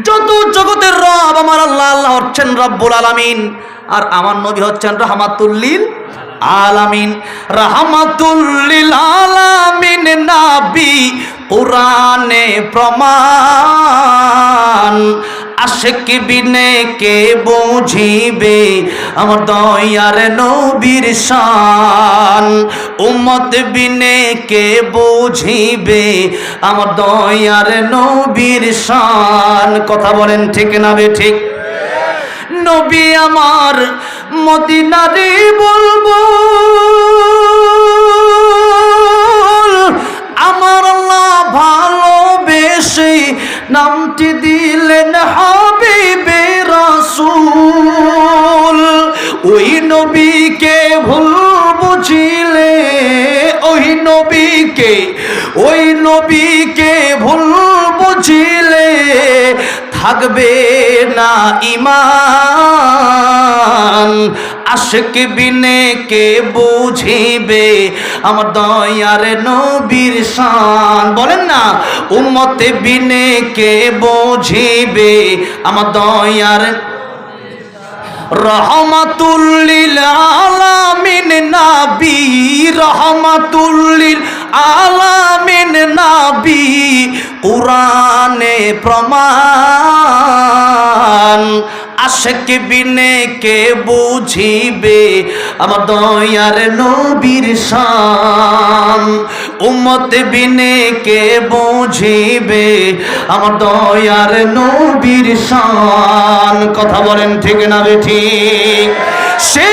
যত জগতের রব আমার আল্লাহ আল্লাহ হচ্ছেন রব্বুল আলামিন। আর আমার নবী হচ্ছেন রহমাতুল্লিল আলামিন। রহমাতুল্লিল আলামিন নাবি, কোরআনে প্রমাণ। আশেক বিনে কে বুঝিবে? আমার দয়ার নবীর শান। উম্মত বিনে কে বুঝিবে? আমার দয়ার নবীর শান। কথা বলেন ঠিক না বে ঠিক? নবী আমার মদিনারে বলব নামটি দিলেন হাবিবে রাসূল। ওই নবীকে ভুল বুঝিলে, ওই নবীকে ওই নবীকে ভুল বুঝিলে, থাকবে না ইমান। আশেক বিনে কে বুঝিবে? আমার দয়ার নবীর শান। বলেন না, উম্মতে বিনে কে বুঝিবে? আমার দয়ার রহমাতুল্লিল আলামিন নাবি, রহমাতুল্লিল আলামিন নাবি, কোরআনে প্রমাণ। আশেক বিনে কে বুঝিবে? আমার দয়ার নবীর শান। উম্মত বিনে কে বুঝিবে? আমার দয়ার নবীর শান। কথা বলেন ঠিক না বে ঠিক? সে